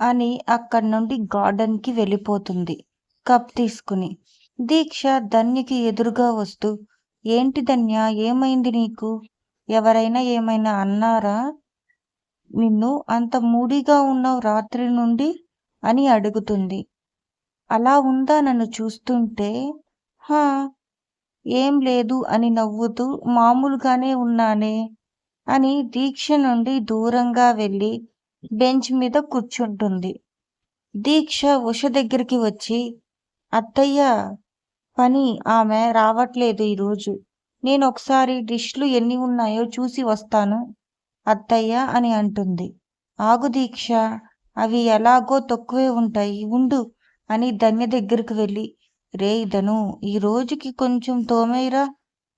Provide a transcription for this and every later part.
అని అక్కడి నుండి గార్డెన్కి వెళ్ళిపోతుంది. కప్ తీసుకుని దీక్ష ధన్యకి ఎదురుగా వస్తూ ఏంటి ధన్య ఏమైంది నీకు? ఎవరైనా ఏమైనా అన్నారా? నిన్ను అంత మూడీగా ఉన్నావు రాత్రి నుండి? అని అడుగుతుంది. అలా ఉందా నన్ను చూస్తుంటే? హా ఏం లేదు అని నవ్వుతూ మామూలుగానే ఉన్నానే అని దీక్ష నుండి దూరంగా వెళ్ళి బెంచ్ మీద కూర్చుంటుంది. దీక్ష ఉష దగ్గరికి వచ్చి అత్తయ్య పని ఆమె రావట్లేదు ఈరోజు. నేను ఒకసారి డిష్లు ఎన్ని ఉన్నాయో చూసి వస్తాను అత్తయ్య అని అంటుంది. ఆగు దీక్ష అవి ఎలాగో తక్కువే ఉంటాయి ఉండు అని ధన్య దగ్గరికి వెళ్ళి రే ధను ఈ రోజుకి కొంచెం తోమేరా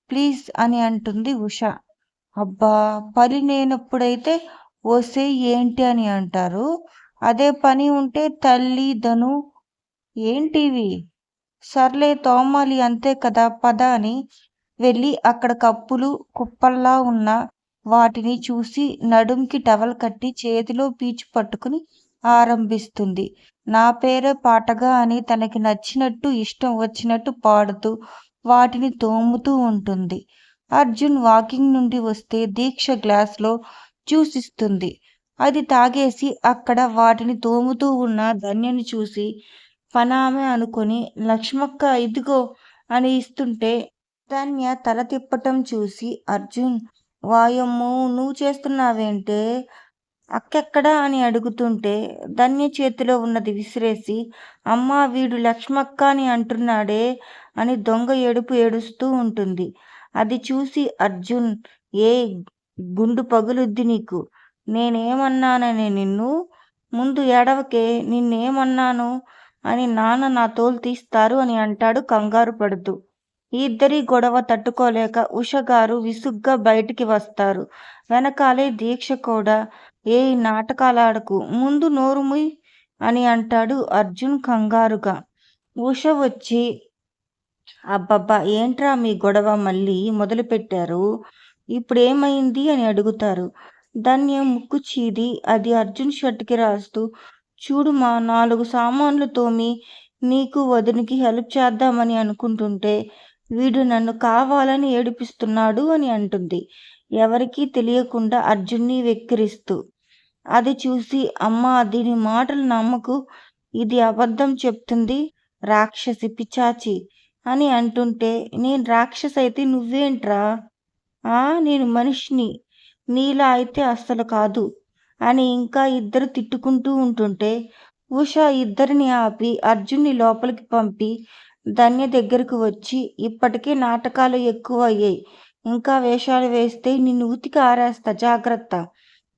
ప్లీజ్ అని అంటుంది ఉష. అబ్బా పని లేనప్పుడైతే వస్తే ఏంటి అని అంటారు? అదే పని ఉంటే తల్లి ధను ఏంటివి? సర్లే తోమాలి అంతే కదా పద అని వెళ్ళి అక్కడ కప్పులు కుప్పల్లా ఉన్న వాటిని చూసి నడుంకి టవల్ కట్టి చేతిలో పీచు పట్టుకుని ఆరంభిస్తుంది. నా పేరే పాటగా అని తనకి నచ్చినట్టు ఇష్టం వచ్చినట్టు పాడుతూ వాటిని తోముతూ ఉంటుంది. అర్జున్ వాకింగ్ నుండి వస్తే దీక్ష గ్లాస్లో చూసిస్తుంది. అది తాగేసి అక్కడ వాటిని తోముతూ ఉన్న ధన్యని చూసి పనామె అనుకొని లక్ష్మక్క ఇదిగో అని ఇస్తుంటే ధన్య తల తిప్పటం చూసి అర్జున్ వాయమ్మో నువ్వు చేస్తున్నావేంటే? అక్కెక్కడా? అని అడుగుతుంటే ధన్య చేతిలో ఉన్నది విసిరేసి అమ్మా వీడు లక్ష్మక్క అని అంటున్నాడే అని దొంగ ఏడుపు ఏడుస్తూ ఉంటుంది. అది చూసి అర్జున్ ఏ గుండు పగులుద్ది నీకు. నేనేమన్నానని నిన్ను ముందు ఎడవకే నిన్నేమన్నాను అని నాన్న నా తోలు తీస్తారు అని అంటాడు కంగారు పడుతూ. ఈ ఇద్దరి గొడవ తట్టుకోలేక ఉషగారు విసుగ్గా బయటికి వస్తారు. వెనకాలే దీక్ష కూడా. ఏ నాటకాలాడకు. ముందు నోరుముయ్ అని అంటాడు అర్జున్ కంగారుగా. ఉష వచ్చి అబ్బబ్బా ఏంట్రా మీ గొడవ మళ్ళీ మొదలుపెట్టారు? ఇప్పుడు ఏమైంది అని అడుగుతారు. ధన్య ముక్కు చీది అది అర్జున్ షర్ట్కి రాస్తూ చూడు మా నాలుగు సామాన్లు తోమి నీకు వదినికి హెల్ప్ చేద్దామని అనుకుంటుంటే వీడు నన్ను కావాలని ఏడిపిస్తున్నాడు అని అంటుంది. ఎవరికీ తెలియకుండా అర్జున్ని వెక్కిరిస్తూ. అది చూసి అమ్మా దీని మాటలు నమ్మకు ఇది అబద్ధం చెప్తుంది రాక్షసి పిచాచి అని అంటుంటే నేను రాక్షసైతే అయితే నువ్వేంట్రా? నేను మనిషిని. నీలా అయితే అస్సలు కాదు. అని ఇంకా ఇద్దరు తిట్టుకుంటూ ఉంటుంటే ఉష ఇద్దరిని ఆపి అర్జున్ని లోపలికి పంపి ధన్య దగ్గరకు వచ్చి ఇప్పటికే నాటకాలు ఎక్కువ అయ్యాయి. ఇంకా వేషాలు వేస్తే నిన్ను ఉతికి ఆరేస్తా జాగ్రత్త.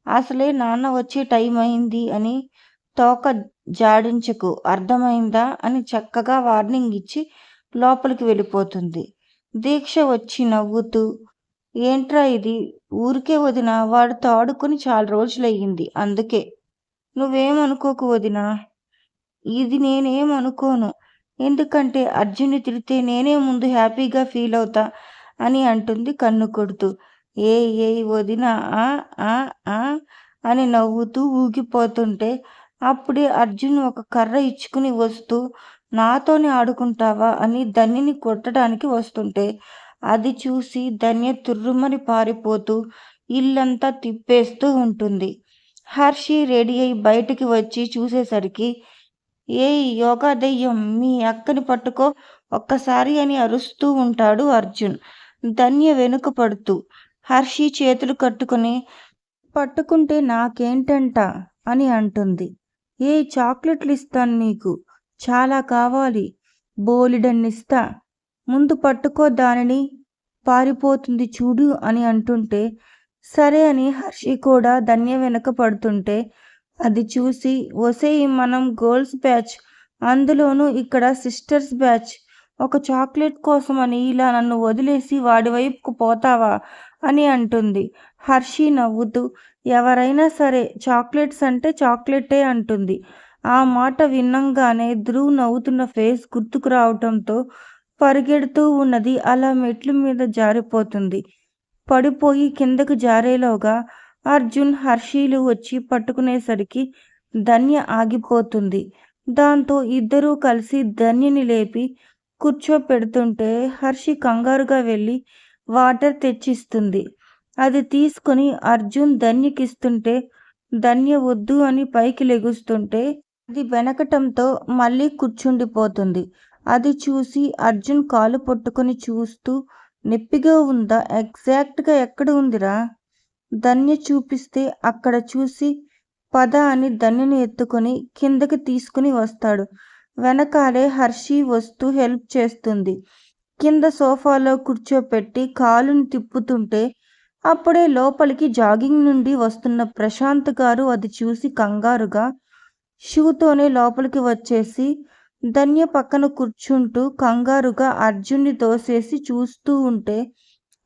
అసలే నాన్న వచ్చే టైం అయింది అని తోక జాడించకు అర్థమైందా అని చక్కగా వార్నింగ్ ఇచ్చి లోపలికి వెళ్ళిపోతుంది. దీక్ష వచ్చి నవ్వుతూ ఏంట్రా ఇది? ఊరికే వదిన వాడితో ఆడుకుని చాలా రోజులయ్యింది. అందుకే. నువ్వేమనుకోకు వదిన? ఇది నేనేమనుకోను. ఎందుకంటే అర్జున్ని తిడితే నేనే ముందు హ్యాపీగా ఫీల్ అవుతా అని అంటుంది కన్ను కొడుతూ. ఏ ఏ వదిన ఆ ఆ ఆ అని నవ్వుతూ ఊగిపోతుంటే అప్పుడే అర్జున్ ఒక కర్ర ఇచ్చుకుని వస్తూ నాతోనే ఆడుకుంటావా? అని దన్నిని కొట్టడానికి వస్తుంటే అది చూసి ధన్య తుర్రుమని పారిపోతూ ఇల్లంతా తిప్పేస్తూ ఉంటుంది. హర్షి రెడీ అయి బయటికి వచ్చి చూసేసరికి ఏ యోగా దెయ్యం మీ అక్కని పట్టుకో ఒక్కసారి అని అరుస్తూ ఉంటాడు అర్జున్. ధన్య వెనుక పడుతూ హర్షి చేతులు కట్టుకుని పట్టుకుంటే నాకేంటంట అని అంటుంది. ఏ చాక్లెట్లు ఇస్తాను నీకు? చాలా కావాలి. బోలిడన్నిస్తా. ముందు పట్టుకో దానిని. పారిపోతుంది చూడు అని అంటుంటే సరే అని హర్షి కూడా ధన్య వెనక పడుతుంటే అది చూసి ఒసేయ్ మనం గర్ల్స్ బ్యాచ్ అందులోనూ ఇక్కడ సిస్టర్స్ బ్యాచ్ ఒక చాక్లెట్ కోసం అని ఇలా నన్ను వదిలేసి వాడి వైపుకు పోతావా అని అంటుంది. హర్షి నవ్వుతూ ఎవరైనా సరే చాక్లెట్స్ అంటే చాక్లెటే అంటుంది. ఆ మాట విన్నంగానే ధ్రువ్ నవ్వుతున్న ఫేస్ గుర్తుకు రావటంతో పరిగెడుతూ ఉన్నది. అలా మెట్ల మీద జారిపోతుంది. పడిపోయి కిందకు జారేలోగా అర్జున్ హర్షీలు వచ్చి పట్టుకునేసరికి ధన్య ఆగిపోతుంది. దాంతో ఇద్దరూ కలిసి ధన్యని లేపి కూర్చోపెడుతుంటే హర్షి కంగారుగా వెళ్ళి వాటర్ తెచ్చిస్తుంది. అది తీసుకుని అర్జున్ ధన్యకిస్తుంటే ధన్య వద్దు అని పైకి లెగుస్తుంటే అది వెనకటంతో మళ్ళీ కూర్చుండిపోతుంది. అది చూసి అర్జున్ కాలు పట్టుకొని చూస్తూ నొప్పిగా ఉందా? ఎగ్జాక్ట్గా ఎక్కడ ఉందిరా? ధన్య చూపిస్తే అక్కడ చూసి పద అని ధన్యని ఎత్తుకొని కిందకి తీసుకుని వస్తాడు. వెనకాలే హర్షి వస్తూ హెల్ప్ చేస్తుంది. కింద సోఫాలో కూర్చోపెట్టి కాలుని తిప్పుతుంటే అప్పుడే లోపలికి జాగింగ్ నుండి వస్తున్న ప్రశాంత్ గారు అది చూసి కంగారుగా షూతోనే లోపలికి వచ్చేసి ధన్య పక్కన కూర్చుంటూ కంగారుగా అర్జున్ని తోసేసి చూస్తూ ఉంటే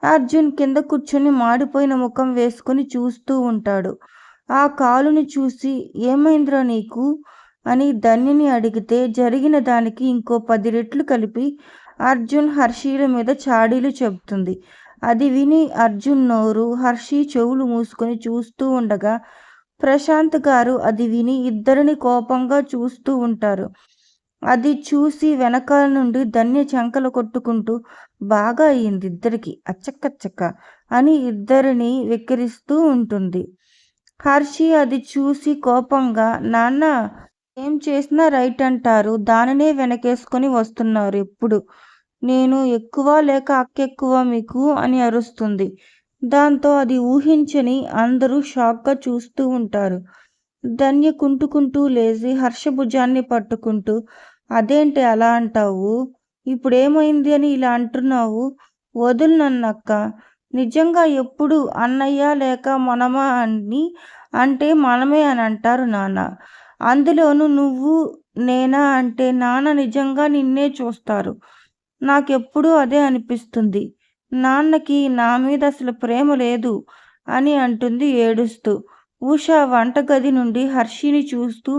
అర్జున్ కింద కూర్చుని మాడిపోయిన ముఖం వేసుకుని చూస్తూ ఉంటాడు. ఆ కాలుని చూసి ఏమైందిరా నీకు? అని ధన్యని అడిగితే జరిగిన దానికి ఇంకో పది రెట్లు కలిపి అర్జున్ హర్షీల మీద చాడీలు చెబుతుంది. అది విని అర్జున్ నోరు హర్షి చెవులు మూసుకొని చూస్తూ ఉండగా ప్రశాంత్ గారు అది విని ఇద్దరిని కోపంగా చూస్తూ ఉంటారు. అది చూసి వెనకాల నుండి ధన్య చంకలు కొట్టుకుంటూ బాగా అయింది ఇద్దరికి అచ్చక్కచ్చక్క అని ఇద్దరిని వెక్కిరిస్తూ ఉంటుంది. హర్షి అది చూసి కోపంగా నాన్న ఏం చేసినా రైట్ అంటారు. దానినే వెనకేసుకొని వస్తున్నారు ఎప్పుడు? నేను ఎక్కువ లేక అక్కెక్కువ మీకు అని అరుస్తుంది. దాంతో అది ఊహించని అందరూ షాక్గా చూస్తూ ఉంటారు. ధన్య కుంటుకుంటూ లేచి హర్షభుజాన్ని పట్టుకుంటూ అదేంటి అలా అంటావు? ఇప్పుడేమైంది అని ఇలా అంటున్నావు? వదులు నన్నక్క. నిజంగా ఎప్పుడు అన్నయ్య లేక మనమా అని అంటే మనమే అని అంటారు నాన్న. అందులోనూ నువ్వు నేనా అంటే నాన్న నిజంగా నిన్నే చూస్తారు. నాకెప్పుడూ అదే అనిపిస్తుంది. నాన్నకి నా మీద అసలు ప్రేమ లేదు అని అంటుంది ఏడుస్తూ. ఉష వంటగది నుండి హర్షిని చూస్తూ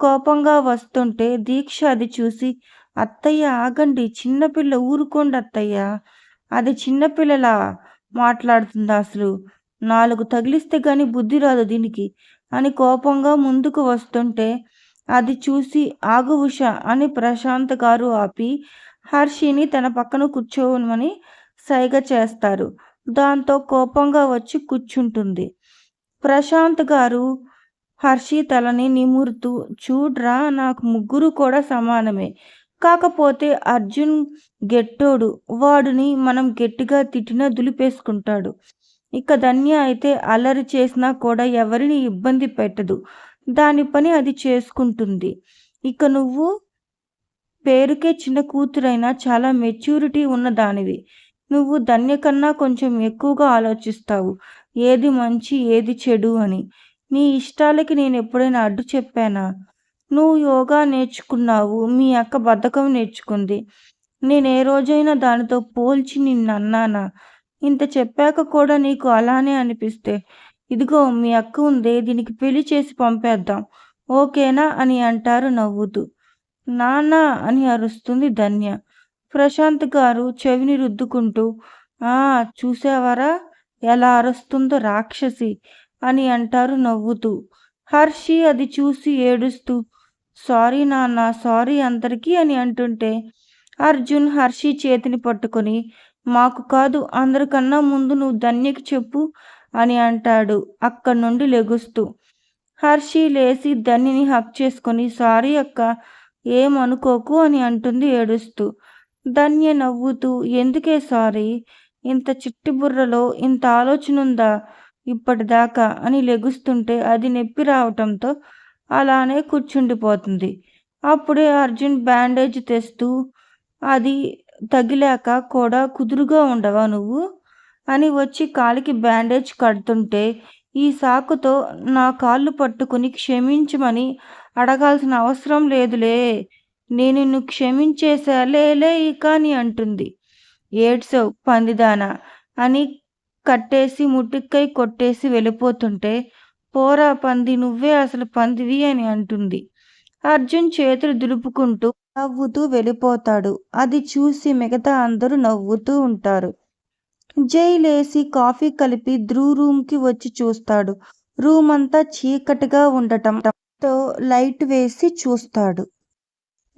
కోపంగా వస్తుంటే దీక్ష అది చూసి అత్తయ్య ఆగండి. చిన్నపిల్ల ఊరుకోండి అత్తయ్య. అది చిన్నపిల్లలా మాట్లాడుతుంది అసలు. నాలుగు తగిలిస్తే గాని బుద్ధి రాదు దీనికి అని కోపంగా ముందుకు వస్తుంటే అది చూసి ఆగు ఉష అని ప్రశాంత్ గారు ఆపి హర్షిని తన పక్కన కూర్చోమని సైగ చేస్తారు. దాంతో కోపంగా వచ్చి కూర్చుంటుంది. ప్రశాంత్ గారు హర్షి తలని నిమురుతూ చూడ్రా నాకు ముగ్గురు కూడా సమానమే. కాకపోతే అర్జున్ గెట్టోడు వాడిని మనం గట్టిగా తిట్టినా దులిపేసుకుంటాడు. ఇక ధన్య అయితే అల్లరి చేసినా కూడా ఎవరిని ఇబ్బంది పెట్టదు. దాని పని అది చేసుకుంటుంది. ఇక నువ్వు పేరుకే చిన్న కూతురైనా చాలా మెచ్యూరిటీ ఉన్న దానివి. నువ్వు ధన్య కన్నా కొంచెం ఎక్కువగా ఆలోచిస్తావు. ఏది మంచి ఏది చెడు అని. నీ ఇష్టాలకి నేను ఎప్పుడైనా అడ్డు చెప్పానా? నువ్వు యోగా నేర్చుకున్నావు మీ అక్క బద్ధకం నేర్చుకుంది. నేను ఏ రోజైనా దానితో పోల్చి నిన్ను అన్నానా? ఇంత చెప్పాక కూడా నీకు అలానే అనిపిస్తే. ఇదిగో మీ అక్క ఉందే దీనికి పెళ్ళి చేసి పంపేద్దాం. ఓకేనా? అని అంటారు నవ్వుతూ. నాన్న అని అరుస్తుంది ధన్య. ప్రశాంత్ గారు చెవిని రుద్దుకుంటూ ఆ చూసావరా? ఎలా అరుస్తుందో రాక్షసి. అని అంటారు నవ్వుతూ. హర్షి అది చూసి ఏడుస్తూ సారీ నాన్న సారీ అందరికీ అని అంటుంటే అర్జున్ హర్షి చేతిని పట్టుకొని మాకు కాదు అందరికన్నా ముందు నువ్వు ధన్యకి చెప్పు అని అంటాడు అక్కడి నుండి లెగుస్తూ. హర్షి లేచి ధన్యని హక్ చేసుకొని సారీ అక్క ఏమనుకోకు అని అంటుంది ఏడుస్తూ. ధన్య నవ్వుతూ ఎందుకే సారీ? ఇంత చిట్టి బుర్రలో ఇంత ఆలోచన ఉందా ఇప్పటిదాకా అని లెగుస్తుంటే అది నొప్పి రావటంతో అలానే కూర్చుండిపోతుంది. అప్పుడే అర్జున్ బ్యాండేజ్ తెస్తూ అది తగిలాక కూడా కుదురుగా ఉండవా నువ్వు? అని వచ్చి కాలికి బ్యాండేజ్ కడుతుంటే ఈ సాకుతో నా కాళ్ళు పట్టుకుని క్షమించమని అడగాల్సిన అవసరం లేదులే. నేను నిన్ను క్షమించేసాలే ఇక అని అంటుంది. ఏడ్సవ్ పందిదానా అని కట్టేసి ముటిక్కై కొట్టేసి వెళ్ళిపోతుంటే పోరా పంది నువ్వే అసలు పందివి అని అంటుంది. అర్జున్ చేతులు దులుపుకుంటూ నవ్వుతూ వెళ్ళిపోతాడు. అది చూసి మిగతా అందరూ నవ్వుతూ ఉంటారు. జై లేసి కాఫీ కలిపి ధ్రూ రూమ్కి వచ్చి చూస్తాడు. రూమ్ అంతా చీకటిగా ఉండటం తో లైట్ వేసి చూస్తాడు.